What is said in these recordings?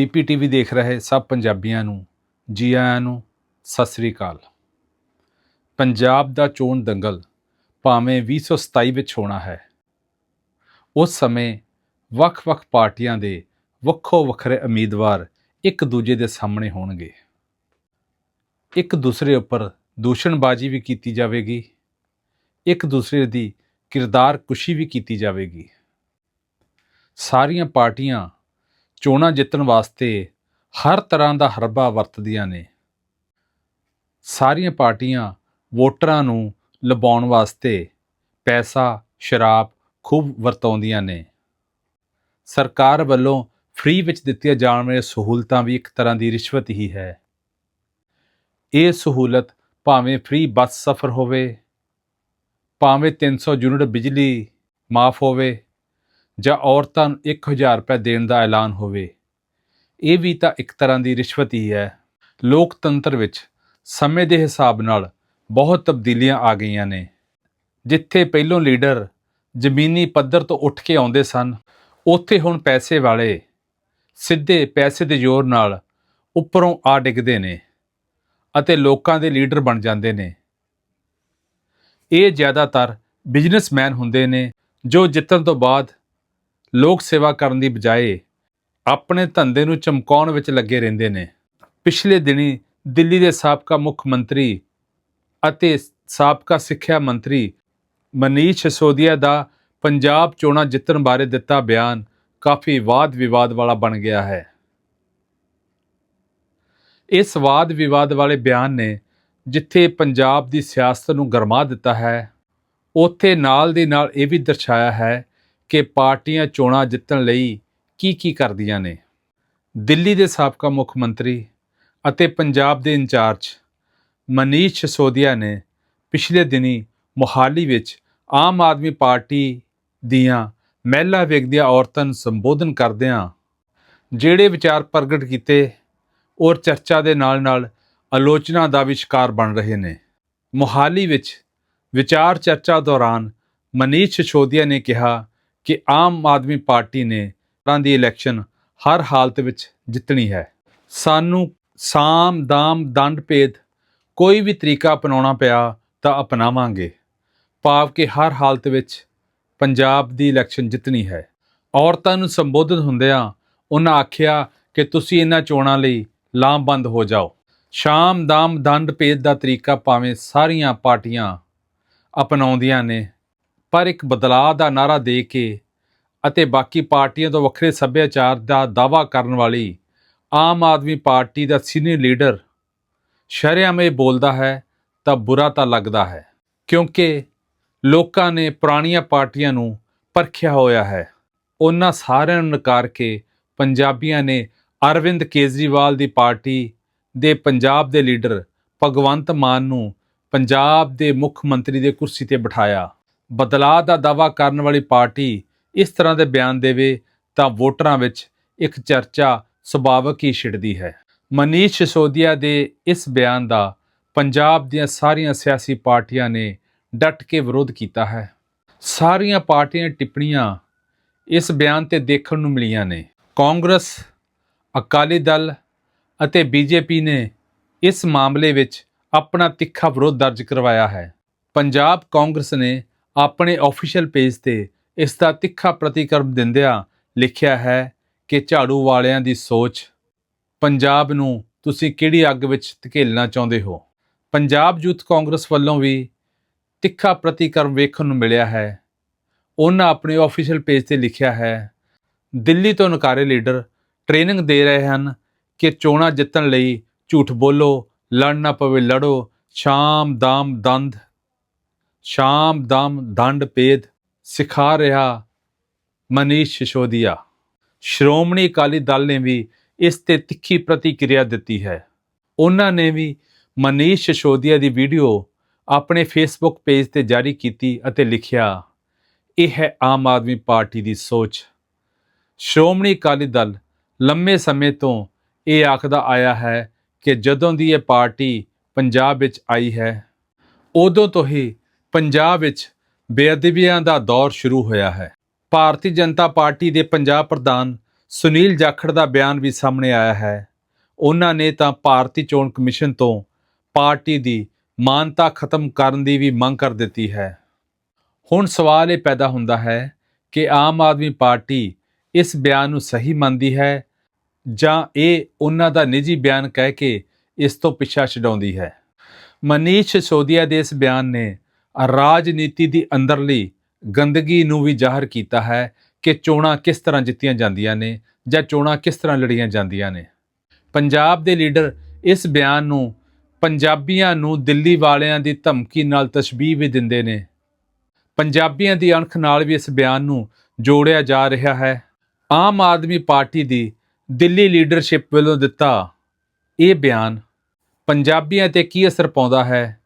ਪੀਪੀਟੀਵੀ ਦੇਖ ਰਹੇ ਸਭ ਪੰਜਾਬੀਆਂ ਨੂੰ ਜੀ ਆਇਆਂ ਨੂੰ, ਸਤਿ ਸ੍ਰੀ ਅਕਾਲ। ਪੰਜਾਬ ਦਾ ਚੋਣ ਦੰਗਲ ਭਾਵੇਂ 2027 ਵਿੱਚ ਹੋਣਾ ਹੈ, ਉਸ ਸਮੇਂ ਵੱਖ-ਵੱਖ ਪਾਰਟੀਆਂ ਦੇ ਵੱਖੋ ਵੱਖਰੇ ਉਮੀਦਵਾਰ ਇੱਕ ਦੂਜੇ ਦੇ ਸਾਹਮਣੇ ਹੋਣਗੇ। ਇੱਕ ਦੂਸਰੇ ਉੱਪਰ ਦੂਸ਼ਣਬਾਜ਼ੀ ਵੀ ਕੀਤੀ ਜਾਵੇਗੀ, ਇੱਕ ਦੂਸਰੇ ਦੀ ਕਿਰਦਾਰ ਕੁਸ਼ੀ ਵੀ ਕੀਤੀ ਜਾਵੇਗੀ। ਸਾਰੀਆਂ ਪਾਰਟੀਆਂ ਚੋਣਾਂ ਜਿੱਤਣ ਵਾਸਤੇ ਹਰ ਤਰ੍ਹਾਂ ਦਾ ਹਰਬਾ ਵਰਤਦੀਆਂ ਨੇ। ਸਾਰੀਆਂ ਪਾਰਟੀਆਂ ਵੋਟਰਾਂ ਨੂੰ ਲੁਭਾਉਣ ਵਾਸਤੇ ਪੈਸਾ, ਸ਼ਰਾਬ ਖੂਬ ਵਰਤਾਉਂਦੀਆਂ ਨੇ। ਸਰਕਾਰ ਵੱਲੋਂ ਫ੍ਰੀ ਵਿੱਚ ਦਿੱਤੀਆਂ ਜਾਣ ਵਾਲੀਆਂ ਸਹੂਲਤਾਂ ਵੀ ਇੱਕ ਤਰ੍ਹਾਂ ਦੀ ਰਿਸ਼ਵਤ ਹੀ ਹੈ। ਇਹ ਸਹੂਲਤ ਭਾਵੇਂ ਫ੍ਰੀ ਬੱਸ ਸਫ਼ਰ ਹੋਵੇ, ਭਾਵੇਂ 300 ਯੂਨਿਟ ਬਿਜਲੀ ਮਾਫ ਹੋਵੇ ਜਾਂ ਔਰਤਾਂ ਨੂੰ 1000 ਰੁਪਏ ਦੇਣ ਦਾ ਐਲਾਨ ਹੋਵੇ, ਇਹ ਵੀ ਤਾਂ ਇੱਕ ਤਰ੍ਹਾਂ ਦੀ ਰਿਸ਼ਵਤ ਹੀ ਹੈ। ਲੋਕਤੰਤਰ ਵਿੱਚ ਸਮੇਂ ਦੇ ਹਿਸਾਬ ਨਾਲ ਬਹੁਤ ਤਬਦੀਲੀਆਂ ਆ ਗਈਆਂ ਨੇ। ਜਿੱਥੇ ਪਹਿਲੋਂ ਲੀਡਰ ਜ਼ਮੀਨੀ ਪੱਧਰ ਤੋਂ ਉੱਠ ਕੇ ਆਉਂਦੇ ਸਨ, ਉੱਥੇ ਹੁਣ ਪੈਸੇ ਵਾਲੇ ਸਿੱਧੇ ਪੈਸੇ ਦੇ ਜ਼ੋਰ ਨਾਲ ਉੱਪਰੋਂ ਆ ਡਿੱਗਦੇ ਨੇ ਅਤੇ ਲੋਕਾਂ ਦੇ ਲੀਡਰ ਬਣ ਜਾਂਦੇ ਨੇ। ਇਹ ਜ਼ਿਆਦਾਤਰ ਬਿਜ਼ਨਸਮੈਨ ਹੁੰਦੇ ਨੇ ਜੋ ਜਿੱਤਣ ਤੋਂ ਬਾਅਦ ਲੋਕ ਸੇਵਾ ਕਰਨ ਦੀ ਬਜਾਏ ਆਪਣੇ ਧੰਦੇ ਨੂੰ ਚਮਕਾਉਣ ਵਿੱਚ ਲੱਗੇ ਰਹਿੰਦੇ ਨੇ। ਪਿਛਲੇ ਦਿਨੀ ਦਿੱਲੀ ਦੇ ਸਾਬਕਾ ਮੁੱਖ ਮੰਤਰੀ ਅਤੇ ਸਾਬਕਾ ਸਿੱਖਿਆ ਮੰਤਰੀ ਮਨੀਸ਼ ਸਿਸੋਦੀਆ ਦਾ ਪੰਜਾਬ ਚੋਣਾਂ ਜਿੱਤਣ ਬਾਰੇ ਦਿੱਤਾ ਬਿਆਨ ਕਾਫੀ ਵਾਦ ਵਿਵਾਦ ਵਾਲਾ ਬਣ ਗਿਆ ਹੈ। ਇਸ ਵਾਦ ਵਿਵਾਦ ਵਾਲੇ ਬਿਆਨ ਨੇ ਜਿੱਥੇ ਪੰਜਾਬ ਦੀ ਸਿਆਸਤ ਨੂੰ ਗਰਮਾ ਦਿੱਤਾ ਹੈ, ਉੱਥੇ ਨਾਲ ਦੀ ਨਾਲ ਇਹ ਵੀ ਦਰਸਾਇਆ ਹੈ ਕਿ ਪਾਰਟੀਆਂ ਚੋਣਾਂ ਜਿੱਤਣ ਲਈ ਕੀ ਕੀ ਕਰਦੀਆਂ ਨੇ? ਦਿੱਲੀ ਦੇ ਸਾਬਕਾ ਮੁੱਖ ਮੰਤਰੀ ਅਤੇ ਪੰਜਾਬ ਦੇ ਇੰਚਾਰਜ ਮਨੀਸ਼ ਸਿਸੋਦੀਆ ਨੇ ਪਿਛਲੇ ਦਿਨੀ ਮੋਹਾਲੀ ਵਿੱਚ ਆਮ ਆਦਮੀ ਪਾਰਟੀ ਦੀਆਂ ਮਹਿਲਾ ਵਿਅਕਤੀਆਂ ਔਰਤਾਂ ਨੂੰ ਸੰਬੋਧਨ ਕਰਦਿਆਂ ਜਿਹੜੇ ਵਿਚਾਰ ਪ੍ਰਗਟ ਕੀਤੇ, ਔਰ ਚਰਚਾ ਦੇ ਨਾਲ-ਨਾਲ ਆਲੋਚਨਾ ਦਾ ਵੀ ਸ਼ਿਕਾਰ ਬਣ ਰਹੇ ਨੇ। ਮੋਹਾਲੀ ਵਿੱਚ ਵਿਚਾਰ ਚਰਚਾ ਦੌਰਾਨ ਮਨੀਸ਼ ਸਿਸੋਦੀਆ ਨੇ ਕਿਹਾ ਕਿ ਆਮ ਆਦਮੀ ਪਾਰਟੀ ਨੇ ਤਾਂ ਦੀ ਇਲੈਕਸ਼ਨ ਹਰ ਹਾਲਤ ਵਿੱਚ ਜਿੱਤਣੀ ਹੈ। ਸਾਨੂੰ ਸਾਮ, ਦਾਮ, ਦੰਡ ਭੇਦ ਕੋਈ ਵੀ ਤਰੀਕਾ ਅਪਣਾਉਣਾ ਪਿਆ ਤਾਂ ਅਪਣਾਵਾਂਗੇ। ਭਾਵ ਕਿ ਹਰ ਹਾਲਤ ਵਿੱਚ ਪੰਜਾਬ ਦੀ ਇਲੈਕਸ਼ਨ ਜਿੱਤਣੀ ਹੈ। ਔਰਤਾਂ ਨੂੰ ਸੰਬੋਧਨ ਹੁੰਦਿਆਂ ਉਹਨਾਂ ਆਖਿਆ ਕਿ ਤੁਸੀਂ ਇਹਨਾਂ ਚੋਣਾਂ ਲਈ ਲਾਮਬੰਦ ਹੋ ਜਾਓ। ਸ਼ਾਮ, ਦਾਮ, ਦੰਡ ਭੇਦ ਦਾ ਤਰੀਕਾ ਭਾਵੇਂ ਸਾਰੀਆਂ ਪਾਰਟੀਆਂ ਅਪਣਾਉਂਦੀਆਂ ਨੇ ਪਰ ਇੱਕ ਬਦਲਾਅ ਦਾ ਨਾਰਾ ਦੇ ਕੇ ਅਤੇ ਬਾਕੀ ਪਾਰਟੀਆਂ ਤੋਂ ਵੱਖਰੇ ਸੱਭਿਆਚਾਰ ਦਾ ਦਾਵਾ ਕਰਨ ਵਾਲੀ ਆਮ ਆਦਮੀ ਪਾਰਟੀ ਦਾ ਸੀਨੀਅਰ ਲੀਡਰ ਸ਼ਰਿਆਮ ਇਹ ਬੋਲਦਾ ਹੈ, ਤਾਂ ਬੁਰਾ ਤਾਂ ਲੱਗਦਾ ਹੈ, ਕਿਉਂਕਿ ਲੋਕਾਂ ਨੇ ਪੁਰਾਣੀਆਂ ਪਾਰਟੀਆਂ ਨੂੰ ਪਰਖਿਆ ਹੋਇਆ ਹੈ। ਉਹਨਾਂ ਸਾਰਿਆਂ ਨੂੰ ਨਕਾਰ ਕੇ ਪੰਜਾਬੀਆਂ ਨੇ ਅਰਵਿੰਦ ਕੇਜਰੀਵਾਲ ਦੀ ਪਾਰਟੀ ਦੇ ਪੰਜਾਬ ਦੇ ਲੀਡਰ ਭਗਵੰਤ ਮਾਨ ਨੂੰ ਪੰਜਾਬ ਦੇ ਮੁੱਖ ਮੰਤਰੀ ਦੇ ਕੁਰਸੀ ਤੇ ਬਿਠਾਇਆ। ਬਦਲਾਅ ਦਾ ਦਾਵਾ ਕਰਨ ਵਾਲੀ ਪਾਰਟੀ ਇਸ ਤਰ੍ਹਾਂ ਦੇ ਬਿਆਨ ਦੇਵੇ ਤਾਂ ਵੋਟਰਾਂ ਵਿੱਚ ਇੱਕ ਚਰਚਾ ਸੁਭਾਵਕ ਹੀ ਛਿੜਦੀ ਹੈ। ਮਨੀਸ਼ ਸਿਸੋਦੀਆ ਦੇ ਇਸ ਬਿਆਨ ਦਾ ਪੰਜਾਬ ਦੀਆਂ ਸਾਰੀਆਂ ਸਿਆਸੀ ਪਾਰਟੀਆਂ ਨੇ ਡਟ ਕੇ ਵਿਰੋਧ ਕੀਤਾ ਹੈ। ਸਾਰੀਆਂ ਪਾਰਟੀਆਂ ਟਿੱਪਣੀਆਂ ਇਸ ਬਿਆਨ ਤੇ ਦੇਖਣ ਨੂੰ ਮਿਲੀਆਂ ਨੇ। ਕਾਂਗਰਸ, ਅਕਾਲੀ ਦਲ ਅਤੇ ਬੀਜੇਪੀ ਨੇ ਇਸ ਮਾਮਲੇ ਵਿੱਚ ਆਪਣਾ ਤਿੱਖਾ ਵਿਰੋਧ ਦਰਜ ਕਰਵਾਇਆ ਹੈ। ਪੰਜਾਬ ਕਾਂਗਰਸ ਨੇ ਆਪਣੇ ਆਫੀਸ਼ੀਅਲ ਪੇਜ ਤੇ ਇਸ ਦਾ ਤਿੱਖਾ ਪ੍ਰਤੀਕਰਮ ਦਿੰਦਿਆਂ ਲਿਖਿਆ ਹੈ ਕਿ ਝਾੜੂ ਵਾਲਿਆਂ ਦੀ ਸੋਚ, ਪੰਜਾਬ ਨੂੰ ਤੁਸੀਂ ਕਿਹੜੀ ਅੱਗ ਵਿੱਚ ਧਕੇਲਣਾ ਚਾਹੁੰਦੇ ਹੋ? ਪੰਜਾਬ ਯੂਥ ਕਾਂਗਰਸ ਵੱਲੋਂ ਵੀ ਤਿੱਖਾ ਪ੍ਰਤੀਕਰਮ ਵੇਖਣ ਨੂੰ ਮਿਲਿਆ ਹੈ। ਉਹਨਾਂ ਆਪਣੇ ਆਫੀਸ਼ੀਅਲ ਪੇਜ ਤੇ ਲਿਖਿਆ ਹੈ, ਦਿੱਲੀ ਤੋਂ ਨਕਾਰੇ ਲੀਡਰ ਟ੍ਰੇਨਿੰਗ ਦੇ ਰਹੇ ਹਨ ਕਿ ਚੋਣਾਂ ਜਿੱਤਣ ਲਈ ਝੂਠ ਬੋਲੋ ਲੜਨਾ ਪਵੇ, ਲੜੋ ਸ਼ਾਮ ਦਾਮ ਦੰਦ ਸ਼ਾਮ ਦਮ ਦੰਡ ਪੇਦ ਸਿਖਾ ਰਿਹਾ ਮਨੀਸ਼ ਸਿਸੋਦੀਆ। ਸ਼੍ਰੋਮਣੀ ਅਕਾਲੀ ਦਲ ਨੇ ਵੀ ਇਸ ਤੇ ਤਿੱਖੀ ਪ੍ਰਤੀਕਿਰਿਆ ਦਿੱਤੀ ਹੈ। ਉਹਨਾਂ ਨੇ ਵੀ ਮਨੀਸ਼ ਸਿਸੋਦੀਆ ਦੀ ਵੀਡੀਓ ਆਪਣੇ ਫੇਸਬੁੱਕ ਪੇਜ ਤੇ ਜਾਰੀ ਕੀਤੀ ਅਤੇ ਲਿਖਿਆ, ਇਹ ਹੈ ਆਮ ਆਦਮੀ ਪਾਰਟੀ ਦੀ ਸੋਚ। ਸ਼੍ਰੋਮਣੀ ਅਕਾਲੀ ਦਲ ਲੰਮੇ ਸਮੇਂ ਤੋਂ ਇਹ ਆਖਦਾ ਆਇਆ ਹੈ ਕਿ ਜਦੋਂ ਦੀ ਇਹ ਪਾਰਟੀ ਪੰਜਾਬ ਵਿੱਚ ਆਈ ਹੈ, ਉਦੋਂ ਤੋਂ ਹੀ ਪੰਜਾਬ ਵਿੱਚ ਬੇਅਦਬੀਆਂ ਦਾ ਦੌਰ ਸ਼ੁਰੂ ਹੋਇਆ ਹੈ। ਭਾਰਤੀ ਜਨਤਾ ਪਾਰਟੀ ਦੇ ਪੰਜਾਬ ਪ੍ਰਧਾਨ ਸੁਨੀਲ ਜਾਖੜ ਦਾ ਬਿਆਨ ਵੀ ਸਾਹਮਣੇ ਆਇਆ ਹੈ। ਉਹਨਾਂ ਨੇ ਤਾਂ ਭਾਰਤੀ ਚੋਣ ਕਮਿਸ਼ਨ ਤੋਂ ਪਾਰਟੀ ਦੀ ਮਾਨਤਾ ਖਤਮ ਕਰਨ ਦੀ ਵੀ ਮੰਗ ਕਰ ਦਿੱਤੀ ਹੈ। ਹੁਣ ਸਵਾਲ ਇਹ ਪੈਦਾ ਹੁੰਦਾ ਹੈ ਕਿ ਆਮ ਆਦਮੀ ਪਾਰਟੀ ਇਸ ਬਿਆਨ ਨੂੰ ਸਹੀ ਮੰਨਦੀ ਹੈ ਜਾਂ ਇਹ ਉਹਨਾਂ ਦਾ ਨਿੱਜੀ ਬਿਆਨ ਕਹਿ ਕੇ ਇਸ ਤੋਂ ਪਿੱਛਾ ਛਡਾਉਂਦੀ ਹੈ। ਮਨੀਸ਼ ਸੋਦੀਆ ਦੇ ਇਸ ਬਿਆਨ ਨੇ ਰਾਜਨੀਤੀ ਦੀ ਅੰਦਰਲੀ ਗੰਦਗੀ ਨੂੰ ਵੀ ਜ਼ਾਹਰ ਕੀਤਾ ਹੈ ਕਿ ਚੋਣਾਂ ਕਿਸ ਤਰ੍ਹਾਂ ਜਿੱਤੀਆਂ ਜਾਂਦੀਆਂ ਨੇ ਜਾਂ ਚੋਣਾਂ ਕਿਸ ਤਰ੍ਹਾਂ ਲੜੀਆਂ ਜਾਂਦੀਆਂ ਨੇ। ਪੰਜਾਬ ਦੇ ਲੀਡਰ ਇਸ ਬਿਆਨ ਨੂੰ ਪੰਜਾਬੀਆਂ ਨੂੰ ਦਿੱਲੀ ਵਾਲਿਆਂ ਦੀ ਧਮਕੀ ਨਾਲ ਤਸ਼ਬੀਹ ਵੀ ਦਿੰਦੇ ਨੇ। ਪੰਜਾਬੀਆਂ ਦੀ ਅਣਖ ਨਾਲ ਵੀ ਇਸ ਬਿਆਨ ਨੂੰ ਜੋੜਿਆ ਜਾ ਰਿਹਾ ਹੈ। ਆਮ ਆਦਮੀ ਪਾਰਟੀ ਦੀ ਦਿੱਲੀ ਲੀਡਰਸ਼ਿਪ ਵੱਲੋਂ ਦਿੱਤਾ ਇਹ ਬਿਆਨ ਪੰਜਾਬੀਆਂ ਤੇ ਕੀ ਅਸਰ ਪਾਉਂਦਾ ਹੈ?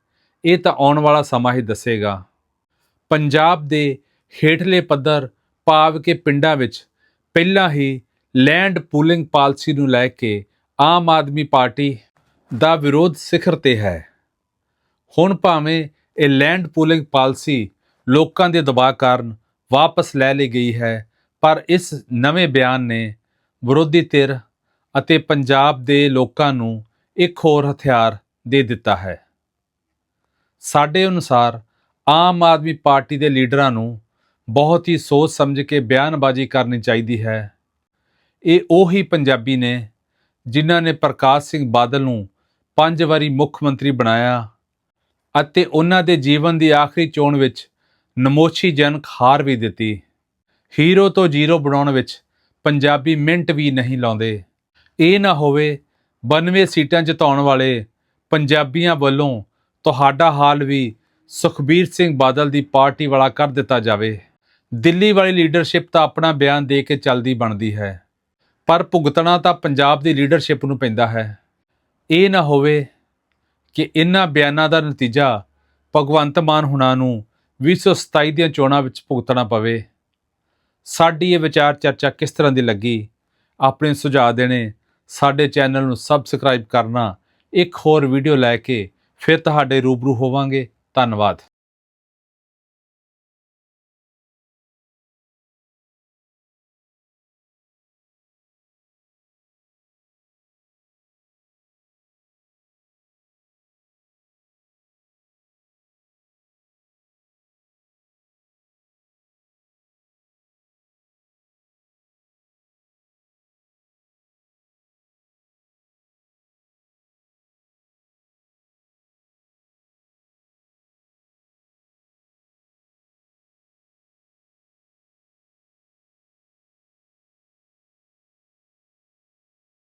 ਇਹ ਤਾਂ ਆਉਣ ਵਾਲਾ ਸਮਾਂ ਹੀ ਦੱਸੇਗਾ। ਪੰਜਾਬ ਦੇ ਹੇਠਲੇ ਪੱਧਰ ਭਾਵ ਕੇ ਪਿੰਡਾਂ ਵਿੱਚ ਪਹਿਲਾਂ ਹੀ ਲੈਂਡ ਪੂਲਿੰਗ ਪਾਲਿਸੀ ਨੂੰ ਲੈ ਕੇ ਆਮ ਆਦਮੀ ਪਾਰਟੀ ਦਾ ਵਿਰੋਧ ਸਿਖਰ ਤੇ ਹੈ। ਹੁਣ ਭਾਵੇਂ ਇਹ ਲੈਂਡ ਪੂਲਿੰਗ ਪਾਲਿਸੀ ਲੋਕਾਂ ਦੇ ਦਬਾਅ ਕਾਰਨ ਵਾਪਸ ਲੈ ਲਈ ਗਈ ਹੈ, ਪਰ ਇਸ ਨਵੇਂ ਬਿਆਨ ਨੇ ਵਿਰੋਧੀ ਧਿਰ ਅਤੇ ਪੰਜਾਬ ਦੇ ਲੋਕਾਂ ਨੂੰ ਇੱਕ ਹੋਰ ਹਥਿਆਰ ਦੇ ਦਿੱਤਾ ਹੈ। ਸਾਡੇ ਅਨੁਸਾਰ ਆਮ ਆਦਮੀ ਪਾਰਟੀ ਦੇ ਲੀਡਰਾਂ ਨੂੰ ਬਹੁਤ ਹੀ ਸੋਚ ਸਮਝ ਕੇ ਬਿਆਨਬਾਜ਼ੀ ਕਰਨੀ ਚਾਹੀਦੀ ਹੈ। ਇਹ ਉਹੀ ਪੰਜਾਬੀ ਨੇ ਜਿਨ੍ਹਾਂ ਨੇ ਪ੍ਰਕਾਸ਼ ਸਿੰਘ ਬਾਦਲ ਨੂੰ ਪੰਜ ਵਾਰੀ ਮੁੱਖ ਮੰਤਰੀ ਬਣਾਇਆ ਅਤੇ ਉਹਨਾਂ ਦੇ ਜੀਵਨ ਦੀ ਆਖਰੀ ਚੋਣ ਵਿੱਚ ਨਮੋਸ਼ੀਜਨਕ ਹਾਰ ਵੀ ਦਿੱਤੀ। ਹੀਰੋ ਤੋਂ ਜ਼ੀਰੋ ਬਣਾਉਣ ਵਿੱਚ ਪੰਜਾਬੀ ਮਿੰਟ ਵੀ ਨਹੀਂ ਲਾਉਂਦੇ। ਇਹ ਨਾ ਹੋਵੇ 92 ਸੀਟਾਂ ਜਿਤਾਉਣ ਵਾਲੇ ਪੰਜਾਬੀਆਂ ਵੱਲੋਂ ਤੁਹਾਡਾ ਹਾਲ ਵੀ ਸੁਖਬੀਰ ਸਿੰਘ ਬਾਦਲ ਦੀ ਪਾਰਟੀ ਵਾਲਾ ਕਰ ਦਿੱਤਾ ਜਾਵੇ। ਦਿੱਲੀ ਵਾਲੀ ਲੀਡਰਸ਼ਿਪ ਤਾਂ ਆਪਣਾ ਬਿਆਨ ਦੇ ਕੇ ਚੱਲਦੀ ਬਣਦੀ ਹੈ, ਪਰ ਭੁਗਤਣਾ ਤਾਂ ਪੰਜਾਬ ਦੀ ਲੀਡਰਸ਼ਿਪ ਨੂੰ ਪੈਂਦਾ ਹੈ। ਇਹ ਨਾ ਹੋਵੇ ਕਿ ਇਹਨਾਂ ਬਿਆਨਾਂ ਦਾ ਨਤੀਜਾ ਭਗਵੰਤ ਮਾਨ ਹੁਣਾਂ ਨੂੰ 2027 ਦੀਆਂ ਚੋਣਾਂ ਵਿੱਚ ਭੁਗਤਣਾ ਪਵੇ। ਸਾਡੀ ਇਹ ਵਿਚਾਰ ਚਰਚਾ ਕਿਸ ਤਰ੍ਹਾਂ ਦੀ ਲੱਗੀ? ਆਪਣੇ ਸੁਝਾਅ ਦੇਣੇ ਸਾਡੇ ਚੈਨਲ ਨੂੰ ਸਬਸਕ੍ਰਾਈਬ ਕਰਨਾ। ਇੱਕ ਹੋਰ ਵੀਡੀਓ ਲੈ ਕੇ ਫਿਰ ਤੁਹਾਡੇ ਰੂਬਰੂ ਹੋਵਾਂਗੇ। ਧੰਨਵਾਦ।